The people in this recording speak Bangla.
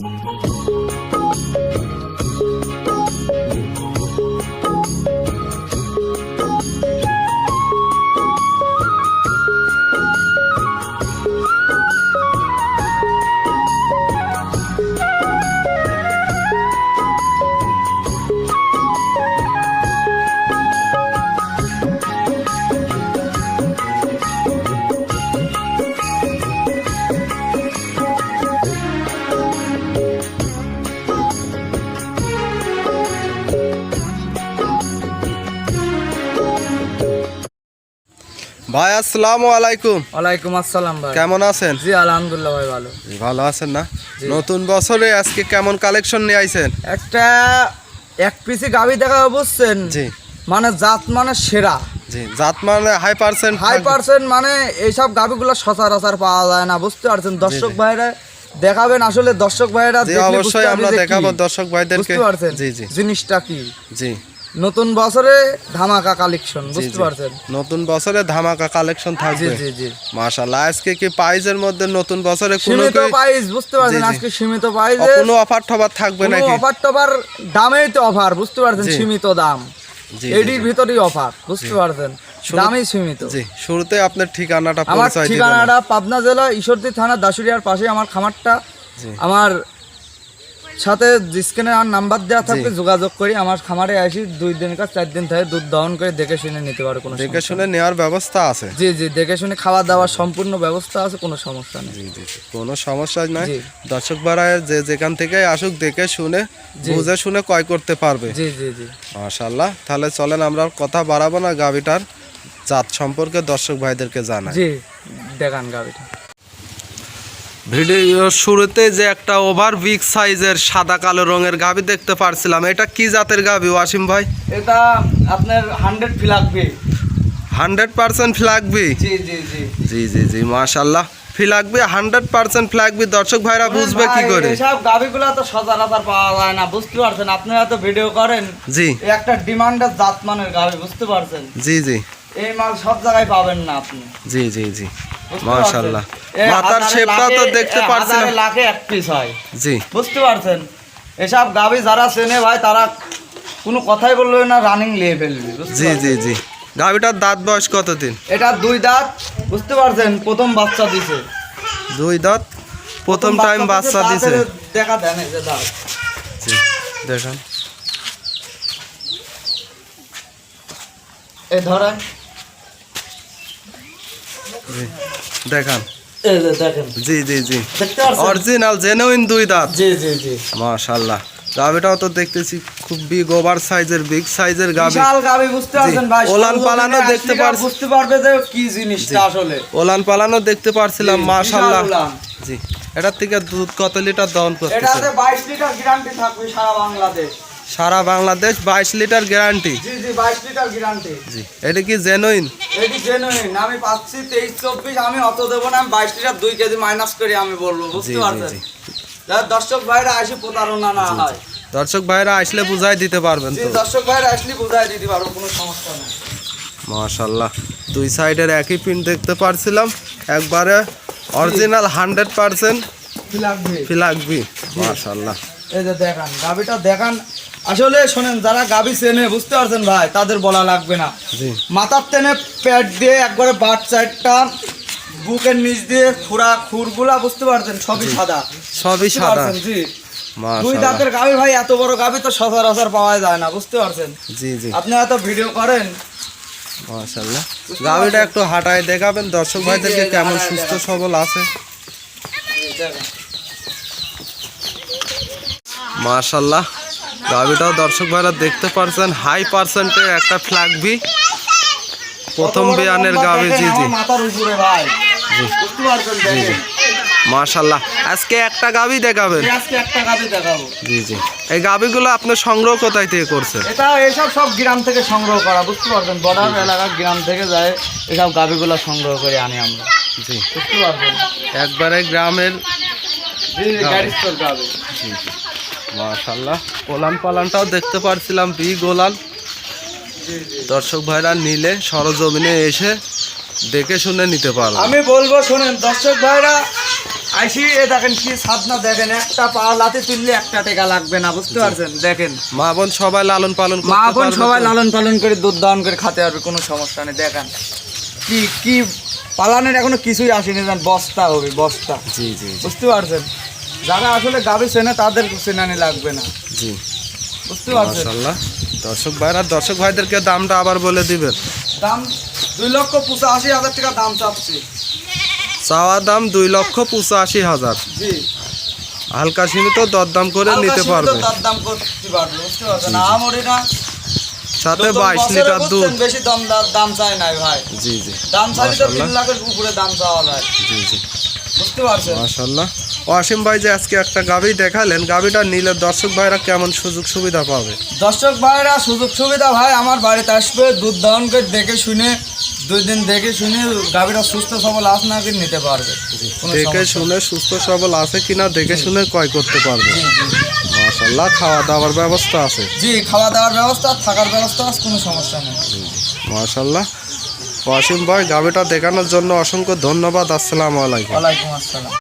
Música ভাই আসসালামু আলাইকুম। ওয়ালাইকুম আসসালাম ভাই। কেমন আছেন? জি আলহামদুলিল্লাহ ভাই ভালো। ভালো আছেন না? নতুন বছরে আজকে কেমন কালেকশন নিয়ে আইছেন? একটা এক পিসি গাবি দেখা বুঝছেন? জি। মানে জাত মানে সেরা। জি জাত মানে হাই পার্সেন্ট হাই পার্সেন্ট মানে এইসব গাবিগুলো সচরাচর পাওয়া যায় না বুঝতে পারছেন? দর্শক ভাইরা দেখাবেন আসলে দর্শক ভাইরা অবশ্যই আমরা দেখাবো দর্শক ভাইদেরকে। বুঝতে পারছেন? জি জি। জিনিসটা কি? জি। নতুন বছরে ধামাকা কালেকশন বুঝতে পারছেন? নতুন বছরে ধামাকা কালেকশন থাকবে। জি জি। মাশাআল্লাহ আজকে কি প্রাইজের মধ্যে নতুন বছরে কোনো সীমিত প্রাইস বুঝতে পারছেন জি, জি। আজকে সীমিত প্রাইস কোনো অফার টফার থাকবে নাকি? কোনো অফার টফার দামেই তো অফার বুঝতে পারছেন সীমিত দাম। জি, জি, এডির ভিতরেই অফার বুঝতে পারছেন দামই সীমিত। জি শুরুতে আপনার ঠিকানাটা আমার পরিচয় দিবেন। ঠিকানাটা পাবনা জেলা ঈশ্বরদী থানা দাসুরিয়ার পাশে আমার খামারটা জি। আমার সাথে স্ক্রিনে আর নাম্বার দেওয়া থাকবে যোগাযোগ করি আমার খামারে আসি দুই দিন কাজ চার দিন থাকে দুধ দহন করে দেখে শুনে নিতে পারে কোনো দেখে শুনে নেওয়ার ব্যবস্থা আছে। জি জি দেখে শুনে খাওয়া দাওয়ার সম্পূর্ণ ব্যবস্থা আছে কোনো সমস্যা নেই। জি জি। কোনো সমস্যা নাই। দর্শক বাড়ায় যে যেখান থেকে আসুক দেখে শুনে বুঝে শুনে ক্রয় করতে পারবে। জি জি জি। মাশাল্লাহ তাহলে চলেন আমরা কথা বাড়াবো না গাবিটার জাত সম্পর্কে দর্শক ভাইদেরকে জানাই। জি দেখান গাবিটা। ভিডিও শুরুতে যে একটা ওভার বিগ সাইজের সাদা কালো রঙের গাবি দেখতে পারছিলাম। এটা কি জাতের গাবি ওয়াসিম ভাই? এটা আপনার হান্ড্রেড ফিলাকবে হান্ড্রেড পার্সেন্ট ফ্ল্যাগবি জি জি জি। জি জি জি মাশাল্লাহ ফ্ল্যাগবি হান্ড্রেড পার্সেন্ট ফ্ল্যাগবি দর্শক ভাইরা বুঝবে কি করে? এসব গাবিগুলো তো সচরাচর পাওয়া যায় না বুঝতে পারছেন? আপনারা তো ভিডিও করেন জি। একটা ডিমান্ডের জাত মানের গাবি বুঝতে পারছেন? জি জি। এই মাল সব জায়গায় পাবেন না আপনি। জি জি জি। বুঝতে মাশাল্লাহ মাথার শেপটা তো দেখতে হাজারে লাখে এক পিস হয়। জি। বুঝতে পারছেন? এসব গাবি যারা চেনে ভাই তারা কোনো কথাই বলল না রানিং নিয়ে ফেলবে জি জি জি। গাবিটার দাঁত বয়স কতদিন? এটা দুই দাঁত বুঝতে পারছেন? প্রথম বাচ্চা দিছে। দুই দাঁত প্রথম টাইম বাচ্চা দিছে দেখা দেন এই যে দাঁত। জি দেখেন। এই ধরেন জি। দেখান। জি জি জি। অরিজিনাল জেনুইন দুই দাঁত। জি জি জি। মাশাল্লাহ। গাবিটাও তো দেখতেছি সাইজের বিগ সাইজের গাবি। বিশাল গাবি বুঝতে পারছেন ভাই? ওলান পালানো দেখতে গা পারছি। বুঝতে পারবে যে কি জিনিসটা আসলে। ওলান পালানো দেখতে পারছিলাম জি, এটার থেকে দুধ কত লিটার দহন এটাতে বাইশ লিটার গ্যারান্টি থাকবে সারা বাংলাদেশ। সারা বাংলাদেশ বাইশ লিটার গ্যারান্টি। জি জি বাইশ লিটার গ্যারান্টি। জি এটা কি জেনুইন এটি জেনুইন আমি পাচ্ছি তেইশ চব্বিশ আমি অত দেবো না আমি বাইশ লিটার দুই কেজি মাইনাস করে আমি বলব বুঝতে পারছেন? দর্শক ভাইরা আসি প্রতারণা না হয়। দর্শক ভাইরা আসলে বুঝাই দিতে পারবেন তো। দর্শক ভাইরা আসলে বুঝাই দিতে পারব কোনো সমস্যা নেই। মাশাল্লাহ দুই সাইডের একই পিন দেখতে পারছিলাম। একবারে অরিজিনাল হান্ড্রেড পার্সেন্ট কি লাগবে ফিলাকবি মাশাল্লাহ এই যে দেখান গাবিটা দেখান আসলে শোনেন যারা গাবি চেনে বুঝতে পারছেন ভাই তাদের বলা লাগবে না। মাথার টেনে প্যাড দিয়ে একবারে বাট সাইডটা বুকের নিচ দিয়ে খুরা খুরগুলা বুঝতে পারছেন? সবই সাদা। সবই সাদা। জি। দুই দাঁতের গাবি ভাই এত বড় গাবি তো সচরাচর পাওয়া যায় না বুঝতে পারছেন? জি জি। আপনারা তো ভিডিও করেন। মাশাল্লাহ গাবিটা একটু হাঁটায় দেখাবেন। দর্শক ভাইদেরকে কেমন সুস্থ সবল আছে। মাশাল্লাহ গাবিটাও দর্শক ভাইরা দেখতে পারছেন হাই পার্সেন্টের একটা ফ্ল্যাগবি প্রথম কত বিয়ানের দেখেন জি জি। মাশাল্লাহ। আজকে একটা গাবি দেখাবেন। জি জি। এই গাবিগুলো আপনি সংগ্রহ কোথায় থেকে করছেন? এটা এসব সব গ্রাম থেকে সংগ্রহ করা বুঝতে পারবেন বর্ডার এলাকার গ্রাম থেকে যায় এসব গাবিগুলো সংগ্রহ করে আনি আমরা। জি। বুঝতে পারবেন একবারে গ্রামের জি জি। মাশাল্লাহ ওলান পালানটাও দেখতে পারছিলাম বি গোলান দর্শক ভাইরা নিলে সরজমিনে এসে দেখে শুনে নিতে আমি বলব শোনেন দর্শক ভাইরা আইসি এ দেখেন কি সাধনা দেখেন একটা পা লাতে তুললে একটা টেকা লাগবে না বুঝতে পারছেন? দেখেন। মা বোন সবাই লালন পালন মা বোন সবাই লালন পালন করে দুধ দান করে খেতে পারবে কোনো সমস্যা নেই দেখেন। কি কি পালানের এখনও কিছুই আসেনি জান বস্তা হবে বস্তা। জি জি, বুঝতে পারছেন? যারা আসলে গাবি চেনে তাদের চেনানি লাগবে না। জি। বুঝতে পারছেন? মাশাল্লাহ দর্শক ভাইরা দর্শক ভাইদেরকে দামটা আবার বলে দিবেন। দাম দুই লক্ষ পঁচাশি হাজার টাকা দাম চাচ্ছি। চাওয়া দাম দুই লক্ষ পঁচাশি হাজার। জি। হালকা সীমিত দরদাম করে নিতে পারবে। দরদাম করতে পারবে বুঝতে পারছেন? আমরি না। সাথে বাইশ লিটার দুধ। বেশি দাম দাম চাই নাই ভাই। জি জি। দাম চাইলে তো তিন লাখের উপরে দাম চাওয়া যায়। জি জি। বুঝতে পারছেন? ওয়াসিম ভাই যে আজকে একটা গাভি দেখালেন গাভিটা নিলে দর্শক ভাইরা কেমন সুযোগ সুবিধা পাবে? দর্শক ভাইরা সুযোগ সুবিধা ভাই আমার বাড়িতে আসবে দুধ দহন করে দেখে শুনে দুই দিন দেখে শুনে গাভীরা সুস্থ সবল আস না কি নিতে পারবে? দেখে শুনে সুস্থ সবল আছে কিনা দেখে শুনে ক্রয় করতে পারবে। মাশাল্লাহ খাওয়া দাওয়ার ব্যবস্থা আছে। জি খাওয়া দাওয়ার ব্যবস্থা থাকার ব্যবস্থা আছে কোনো সমস্যা নেই। মাশাল্লাহ ওয়াসিম ভাই গাভিটা দেখানোর জন্য অসংখ্য ধন্যবাদ। আসসালামু আলাইকুম। ওয়ালাইকুম আসসালাম।